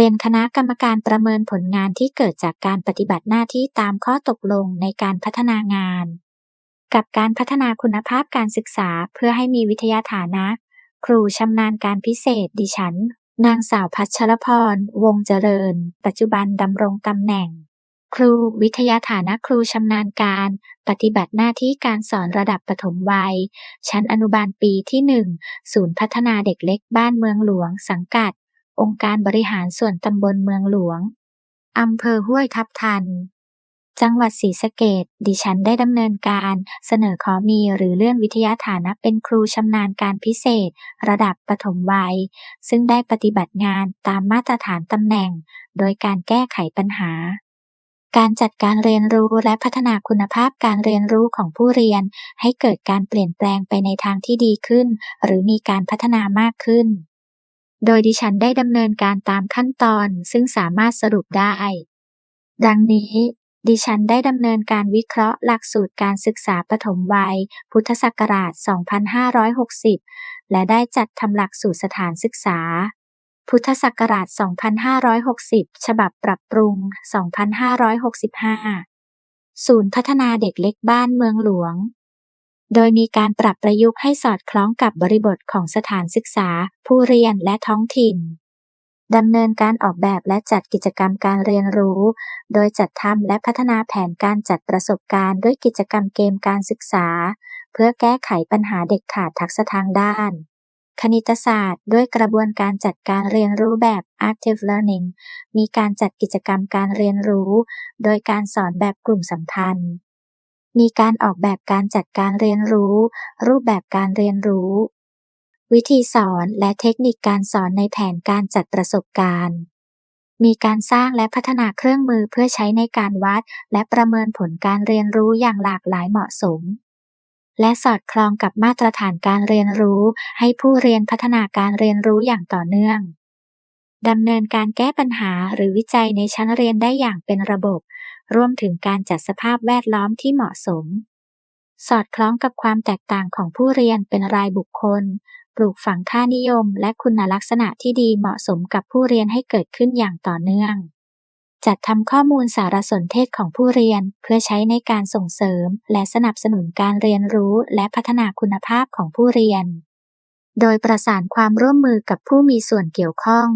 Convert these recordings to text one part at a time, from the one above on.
รียนคณะกรรมการประเมินผลงานที่เกิดจากการปฏิบัติหน้าที่ตามข้อตกลงในการพัฒนางาน กับการพัฒนาคุณภาพการศึกษาเพื่อให้มีวิทยาฐานะ ครูชำนาญการพิเศษดิฉัน นางสาวพัชรพร วงเจริญ ปัจจุบันดำรงตำแหน่ง ครูวิทยาฐานะครูชำนาญการ ปฏิบัติหน้าที่การสอนระดับปฐมวัย ชั้นอนุบาลปีที่ 1 ศูนย์พัฒนาเด็กเล็กบ้านเมืองหลวงสังกัด องค์การบริหารส่วนตำบลเมืองหลวง อำเภอห้วยทับทัน จังหวัดศรีสะเกษดิฉันได้ดำเนินการเสนอขอมีหรือเลื่อนวิทยาฐานะเป็นครูชำนาญการพิเศษ ระดับปฐมวัย ซึ่งได้ปฏิบัติงานตามมาตรฐานตำแหน่ง โดยการแก้ไขปัญหาการจัดการเรียนรู้และพัฒนาคุณภาพการเรียนรู้ของผู้เรียน ให้เกิดการเปลี่ยนแปลงไปในทางที่ดีขึ้น หรือมีการพัฒนามากขึ้น โดยดิฉันได้ดำเนินการตามขั้นตอนซึ่งสามารถสรุปได้ ดังนี้ ดิฉันได้ดำเนินการวิเคราะห์หลักสูตรการศึกษาปฐมวัย พุทธศักราช 2560 และได้จัดทำหลักสูตรสถานศึกษา พุทธศักราช 2560 ฉบับปรับปรุง 2565 ศูนย์พัฒนาเด็กเล็กบ้านเมืองหลวง โดยมีการปรับประยุกต์ให้สอดคล้องกับบริบทของสถานศึกษา ผู้เรียนและท้องถิ่นดำเนินการออกแบบและจัดกิจกรรมการเรียนรู้ โดยจัดทำและพัฒนาแผนการจัดประสบการณ์ด้วยกิจกรรมเกมการศึกษา เพื่อแก้ไขปัญหาเด็กขาดทักษะทางด้าน คณิตศาสตร์ ด้วยกระบวนการจัดการเรียนรู้แบบ active learning มีการจัดกิจกรรมการเรียนรู้ โดยการสอนแบบกลุ่มสัมพันธ์ มีการออกแบบการจัดการเรียนรู้ รูปแบบการเรียนรู้ วิธีสอนและเทคนิคการสอนในแผนการจัดประสบการณ์ มีการสร้างและพัฒนาเครื่องมือเพื่อใช้ในการวัด และประเมินผลการเรียนรู้อย่างหลากหลายเหมาะสม และสอดคล้องกับมาตรฐานการเรียนรู้ ให้ผู้เรียนพัฒนาการเรียนรู้อย่างต่อเนื่อง ดำเนินการแก้ปัญหาหรือวิจัยในชั้นเรียนได้อย่างเป็นระบบ รวมถึงการจัดสภาพแวดล้อมที่เหมาะสม สอดคล้องกับความแตกต่างของผู้เรียนเป็นรายบุคคล ปลูกฝังค่านิยม และคุณลักษณะที่ดีเหมาะสมกับผู้เรียนให้เกิดขึ้นอย่างต่อเนื่องจัดทำข้อมูลสารสนเทศของผู้เรียน เพื่อใช้ในการส่งเสริม และสนับสนุนการเรียนรู้และพัฒนาคุณภาพของผู้เรียน โดยประสานความร่วมมือกับผู้มีส่วนเกี่ยวข้อง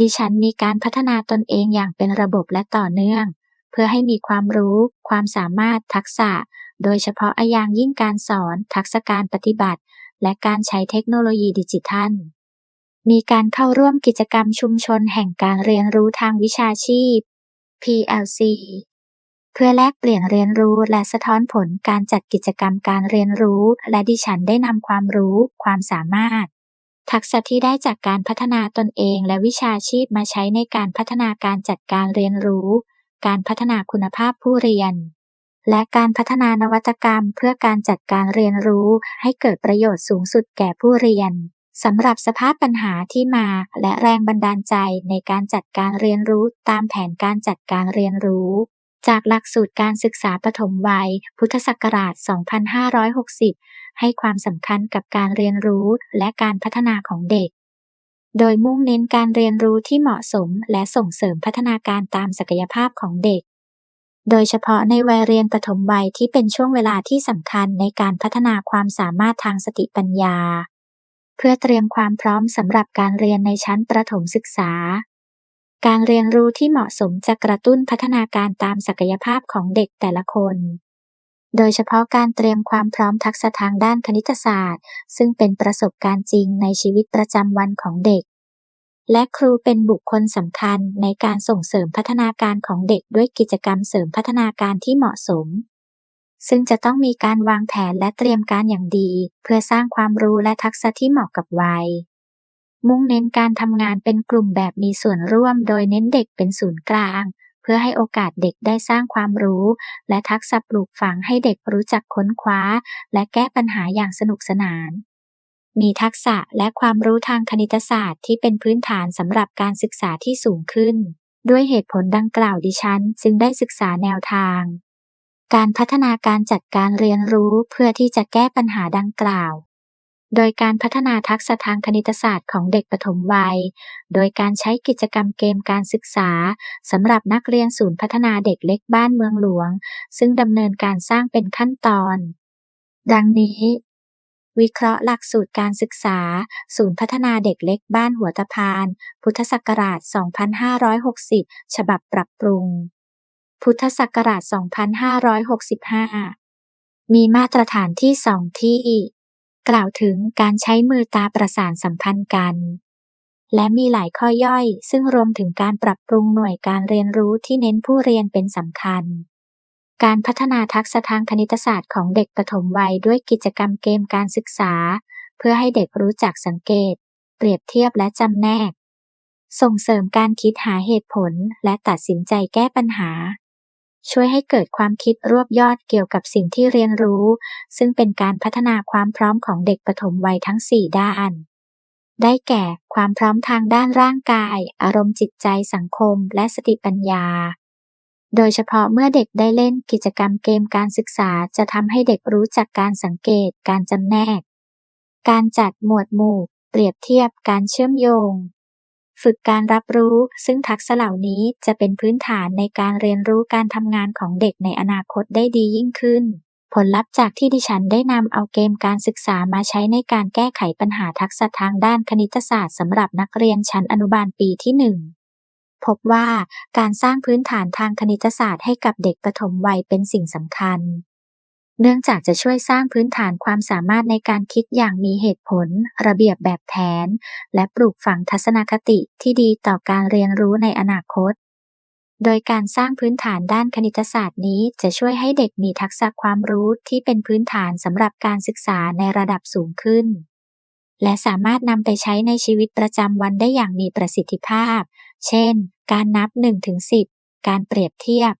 ดิฉันมีการพัฒนาตนเองอย่างเป็นระบบและต่อเนื่อง เพื่อให้มีความรู้ ความสามารถ ทักษะ โดยเฉพาะอย่างยิ่งการสอน ทักษะการปฏิบัติ และการใช้เทคโนโลยีดิจิทัล มีการเข้าร่วมกิจกรรมชุมชนแห่งการเรียนรู้ทางวิชาชีพ PLC เพื่อแลกเปลี่ยนเรียนรู้และสะท้อนผลการจัดกิจกรรมการเรียนรู้ และดิฉันได้นำความรู้ ความสามารถ ทักษะที่ได้จากการพัฒนาตนเองและวิชาชีพมาใช้ในการพัฒนาการจัดการเรียนรู้ การพัฒนาคุณภาพผู้เรียน และการพัฒนานวัตกรรมเพื่อการจัดการเรียนรู้ให้เกิดประโยชน์สูงสุดแก่ผู้เรียนสำหรับสภาพปัญหาที่มาและแรงบันดาลใจในการจัดการเรียนรู้ตามแผนการจัดการเรียนรู้ จากหลักสูตรการศึกษาปฐมวัย พุทธศักราช 2560 ให้ความสำคัญกับการเรียนรู้และการพัฒนาของเด็ก โดยมุ่งเน้นการเรียนรู้ที่เหมาะสมและส่งเสริมพัฒนาการตามศักยภาพของเด็ก โดยเฉพาะในวัยเรียนปฐมวัยที่เป็นช่วงเวลาที่สำคัญในการพัฒนาความสามารถทางสติปัญญา เพื่อเตรียมความพร้อมสำหรับการเรียนในชั้นประถมศึกษา การเรียนรู้ที่เหมาะสมจะกระตุ้นพัฒนาการตามศักยภาพของเด็กแต่ละคน โดยเฉพาะการเตรียมความพร้อมทักษะทางด้านคณิตศาสตร์ ซึ่งเป็นประสบการณ์จริงในชีวิตประจำวันของเด็ก และครูเป็นบุคคลสำคัญในการส่งเสริมพัฒนาการของเด็กด้วยกิจกรรมเสริมพัฒนาการที่เหมาะสม ซึ่งจะต้องมีการวางแผนและเตรียมการอย่างดี เพื่อสร้างความรู้และทักษะที่เหมาะกับวัย มุ่งเน้นการทำงานเป็นกลุ่มแบบมีส่วนร่วม โดยเน้นเด็กเป็นศูนย์กลาง เพื่อให้โอกาสเด็กได้สร้างความรู้ และทักษะปลูกฝังให้เด็กรู้จักค้นคว้า และแก้ปัญหาอย่างสนุกสนาน มีทักษะและความรู้ทางคณิตศาสตร์ที่เป็นพื้นฐานสำหรับการศึกษาที่สูงขึ้น ด้วยเหตุผลดังกล่าวดิฉัน จึงได้ศึกษาแนวทางการพัฒนาการจัดการเรียนรู้เพื่อที่จะแก้ปัญหาดังกล่าว โดยการพัฒนาทักษะทางคณิตศาสตร์ของเด็กปฐมวัย โดยการใช้กิจกรรมเกมการศึกษาสำหรับนักเรียนศูนย์พัฒนาเด็กเล็กบ้านเมืองหลวง ซึ่งดำเนินการสร้างเป็นขั้นตอน ดังนี้ วิเคราะห์หลักสูตรการศึกษา ศูนย์พัฒนาเด็กเล็กบ้านหัวตะพาน พุทธศักราช 2560 ฉบับปรับปรุง พุทธศักราช 2565 มีมาตรฐานที่สองที่ กล่าวถึงการใช้มือตาประสานสัมพันธ์กัน และมีหลายข้อย่อย ซึ่งรวมถึงการปรับปรุงหน่วยการเรียนรู้ที่เน้นผู้เรียนเป็นสำคัญ การพัฒนาทักษะทางคณิตศาสตร์ของเด็กปฐมวัยด้วยกิจกรรมเกมการศึกษา เพื่อให้เด็กรู้จักสังเกต เปรียบเทียบและจำแนก ส่งเสริมการคิดหาเหตุผลและตัดสินใจแก้ปัญหา ช่วยให้เกิดความคิดรวบยอดเกี่ยวกับสิ่งที่เรียนรู้ ซึ่งเป็นการพัฒนาความพร้อมของเด็กปฐมวัยทั้ง 4 ด้าน ได้แก่ความพร้อมทางด้านร่างกาย อารมณ์จิตใจสังคม และสติปัญญา โดยเฉพาะเมื่อเด็กได้เล่นกิจกรรมเกมการศึกษาจะทำให้เด็กรู้จักการสังเกต การจำแนก การจัดหมวดหมู่ เปรียบเทียบการเชื่อมโยง ฝึกการรับรู้ ซึ่งทักษะเหล่านี้จะเป็นพื้นฐานในการเรียนรู้การทำงานของเด็กในอนาคตได้ดียิ่งขึ้น ผลลัพธ์จากที่ดิฉันได้นำเอาเกมการศึกษามาใช้ในการแก้ไขปัญหาทักษะทางด้านคณิตศาสตร์สำหรับนักเรียนชั้นอนุบาลปีที่หนึ่งพบว่าการสร้างพื้นฐานทางคณิตศาสตร์ให้กับเด็กปฐมวัยเป็นสิ่งสำคัญ เนื่องจากจะช่วยสร้างพื้นฐานความสามารถในการคิดอย่างมีเหตุผล ระเบียบแบบแผน และปลูกฝังทัศนคติที่ดีต่อการเรียนรู้ในอนาคต โดยการสร้างพื้นฐานด้านคณิตศาสตร์นี้ จะช่วยให้เด็กมีทักษะความรู้ที่เป็นพื้นฐานสำหรับการศึกษาในระดับสูงขึ้น และสามารถนำไปใช้ในชีวิตประจำวันได้อย่างมีประสิทธิภาพ เช่น การนับ1-10 การเปรียบเทียบ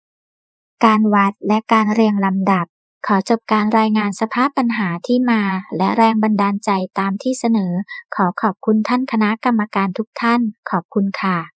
การวัดและการเรียงลำดับ ขอจบการรายงานสภาพปัญหาที่มาและแรงบันดาลใจตามที่เสนอ ขอขอบคุณท่านคณะกรรมการทุกท่าน ขอบคุณค่ะ